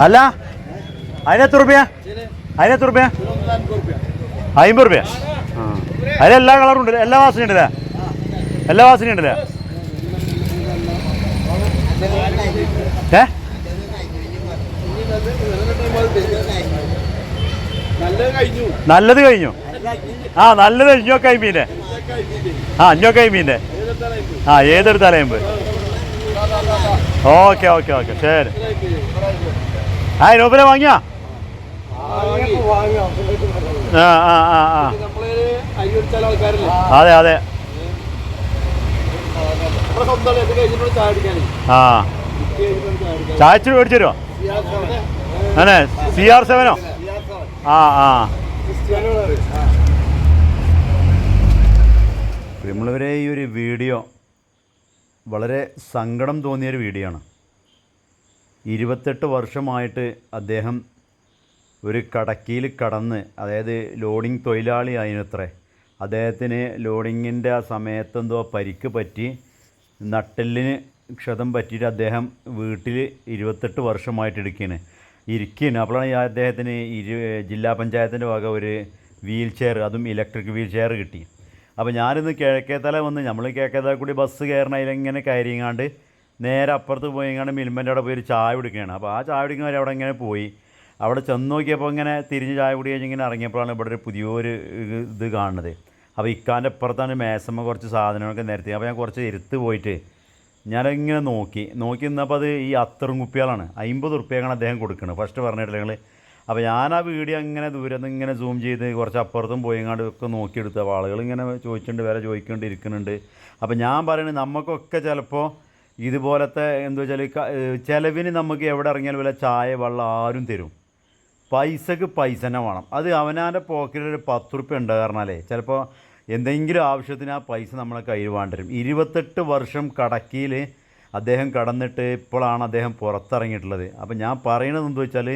അല്ല? അതിനെത്ര റുപ്യ? അതിനെത്ര റുപ്യ? അമ്പത് റുപ്യ. ആ. എല്ലാ കളറും ഉണ്ട് എല്ലാ വാസനയും ഉണ്ടല്ലേ? എല്ലാ വാസനയും ഉണ്ടല്ലേ? ഏ? നല്ലത് കഴിഞ്ഞു. ആ നല്ലത് അഞ്ഞോക്ക അമ്പീന്റെ ആ അഞ്ഞോക്ക അമ്പീന്റെ ആ ഏതെടുത്താലേ ഓക്കെ ഓക്കെ ഓക്കെ. ശരി. ആ രൂപ വാങ്ങിയാ? ആ ആ ആ അതെ അതെ. ആ. ഇത് ചായ അടിക്കാൻ ചായച്ചു മേടിച്ചു അങ്ങനെ സി ആർ സെവനോ ആ ആ. പ്രിയമുള്ളവരെ ഈ ഒരു വീഡിയോ വളരെ സങ്കടം തോന്നിയൊരു വീഡിയോ ആണ്. ഇരുപത്തെട്ട് വർഷമായിട്ട് അദ്ദേഹം ഒരു കടക്കിയിൽ കടന്ന് അതായത് ലോഡിംഗ് തൊഴിലാളി ആയിരുന്നത്രേ അദ്ദേഹത്തിന് ലോഡിങ്ങിന്റെ ആ സമയത്തെന്തോ പരിക്ക് പറ്റി നട്ടെല്ലിന് ക്ഷതം പറ്റിയിട്ട് അദ്ദേഹം വീട്ടിൽ ഇരുപത്തെട്ട് വർഷമായിട്ട് ഇരിക്കുകയാണ് ഇരിക്കുകയാണ് അപ്പോഴാണ് അദ്ദേഹത്തിന് ഇരു ജില്ലാ പഞ്ചായത്തിന്റെ വക ഒരു വീൽ ചെയർ അതും ഇലക്ട്രിക് വീൽ ചെയർ കിട്ടി. അപ്പോൾ ഞാനിന്ന് കിഴക്കേത്തല വന്ന് നമ്മൾ കിഴക്കേത്തല കൂടി ബസ് കയറണ അതിലിങ്ങനെ കയറിയങ്ങാണ്ട് നേരെ അപ്പുറത്ത് പോയി ഇങ്ങനെ മിൽമന്റെ അവിടെ പോയി ഒരു ചായ കുടിക്കുകയാണ്. അപ്പോൾ ആ ചായ കുടിക്കുന്നവർ അവിടെ ഇങ്ങനെ പോയി? അവിടെ ചെന്ന് നോക്കിയപ്പോൾ ഇങ്ങനെ തിരിഞ്ഞ് ചായ കുടി കഴിഞ്ഞ് ഇങ്ങനെ ഇറങ്ങിയപ്പോഴാണ് ഇവിടെ ഒരു പുതിയൊരു ഇത് കാണുന്നത്. അപ്പോൾ ഇക്കാന്റെ അപ്പുറത്താണ് മേസമ്മ കുറച്ച് സാധനങ്ങളൊക്കെ നിരത്തി. അപ്പോൾ ഞാൻ കുറച്ച് ഇരുത്ത് പോയിട്ട് ഞാനിങ്ങനെ നോക്കി. നോക്കി നിന്നപ്പോൾ അത് ഈ അത്തറും കുപ്പികളാണ്. അമ്പത് ഉറുപ്പ്യക്കാണ് അദ്ദേഹം കൊടുക്കുന്നത് ഫസ്റ്റ് പറഞ്ഞിട്ടില്ല ഞങ്ങൾ അപ്പോൾ ഞാൻ ആ വീഡിയോ അങ്ങനെ ദൂരെ നിന്ന് ഇങ്ങനെ സൂം ചെയ്ത് കുറച്ച് അപ്പുറത്തും പോയി ഇങ്ങോട്ട് ഒക്കെ നോക്കിയെടുത്തു. ആളുകൾ ഇങ്ങനെ ചോദിച്ചിട്ടുണ്ട് വേറെ ചോദിക്കേണ്ടി ഇരിക്കുന്നുണ്ട്. അപ്പോൾ ഞാൻ പറയുന്നത് നമുക്കൊക്കെ ചിലപ്പോൾ ഇതുപോലത്തെ എന്താ വെച്ചാൽ ചിലവിന് നമുക്ക് എവിടെ ഇറങ്ങിയാലും വല്ല ചായ വെള്ളം ആരും തരും. പൈസക്ക് പൈസ തന്നെ വേണം. അത് അവനാന്റെ പോക്കറ്റിൽ ഒരു പത്ത് റുപ്യ ഉണ്ട് കാരണമല്ലേ ചിലപ്പോൾ എന്തെങ്കിലും ആവശ്യത്തിന് ആ പൈസ നമ്മളെ കയ്യിൽ വേണ്ടിരും ഇരുപത്തെട്ട് വർഷം കടക്കിയിൽ അദ്ദേഹം കടന്നിട്ട് ഇപ്പോഴാണ് അദ്ദേഹം പുറത്തിറങ്ങിയിട്ടുള്ളത്. അപ്പോൾ ഞാൻ പറയണത് എന്താ വെച്ചാൽ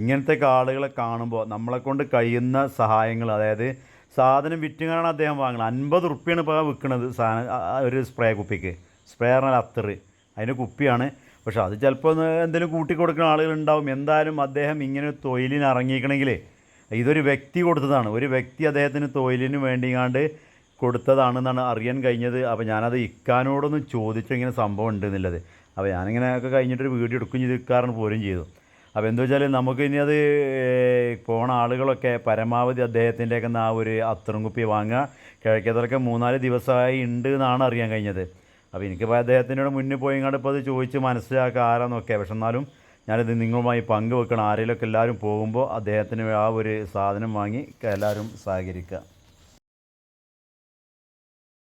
ഇങ്ങനത്തെ ആളുകളെ കാണുമ്പോൾ നമ്മളെ കൊണ്ട് കഴിയുന്ന സഹായങ്ങൾ അതായത് സാധനം വിറ്റുകാണ് അദ്ദേഹം വാങ്ങുന്നത് അൻപത് റുപ്യാണ് ഇപ്പോൾ വിൽക്കുന്നത് സാധനം ഒരു സ്പ്രേ കുപ്പിക്ക്. സ്പ്രേ പറഞ്ഞാൽ അത്തറ്. അതിന് കുപ്പിയാണ്. പക്ഷേ അത് ചിലപ്പോൾ എന്തെങ്കിലും കൂട്ടി കൊടുക്കുന്ന ആളുകളുണ്ടാവും. എന്തായാലും അദ്ദേഹം ഇങ്ങനെ തൊഴിലിന് ഇറങ്ങിക്കണമെങ്കിൽ ഇതൊരു വ്യക്തി കൊടുത്തതാണ്. ഒരു വ്യക്തി അദ്ദേഹത്തിന് തൊഴിലിന് വേണ്ടിയാണ്ട് കൊടുത്തതാണെന്നാണ് അറിയാൻ കഴിഞ്ഞത്. അപ്പോൾ ഞാനത് ഇക്കാനോടൊന്ന് ചോദിച്ചു ഇങ്ങനെ സംഭവം ഉണ്ട് എന്നുള്ളത്. അപ്പോൾ ഞാനിങ്ങനെ ഒക്കെ കഴിഞ്ഞിട്ടൊരു വീഡിയോ എടുക്കുകയും ചെയ്ത്. ഇക്കാറിന് പോരും ചെയ്തു. അപ്പോൾ എന്താ വെച്ചാൽ നമുക്ക് ഇനി അത് പോണ ആളുകളൊക്കെ പരമാവധി അദ്ദേഹത്തിന്റെയൊക്കെ ആ ഒരു അത്തറും കുപ്പി വാങ്ങുക. കിഴക്കേതലൊക്കെ മൂന്നാൽ ദിവസമായി ഉണ്ട് എന്നാണ് അറിയാൻ കഴിഞ്ഞത്. അപ്പോൾ എനിക്കിപ്പോൾ അദ്ദേഹത്തിനോട് മുന്നിൽ പോയി ഇങ്ങോട്ട് ഇപ്പോൾ അത് ചോദിച്ച് മനസ്സിലാക്കുക ആരാന്നൊക്കെ. പക്ഷെ എന്നാലും ഞാനിത് നിങ്ങളുമായി പങ്കുവെക്കണം. ആരെങ്കിലുമൊക്കെ എല്ലാവരും പോകുമ്പോൾ അദ്ദേഹത്തിന് ആ ഒരു സാധനം വാങ്ങി എല്ലാവരും സഹകരിക്കുക.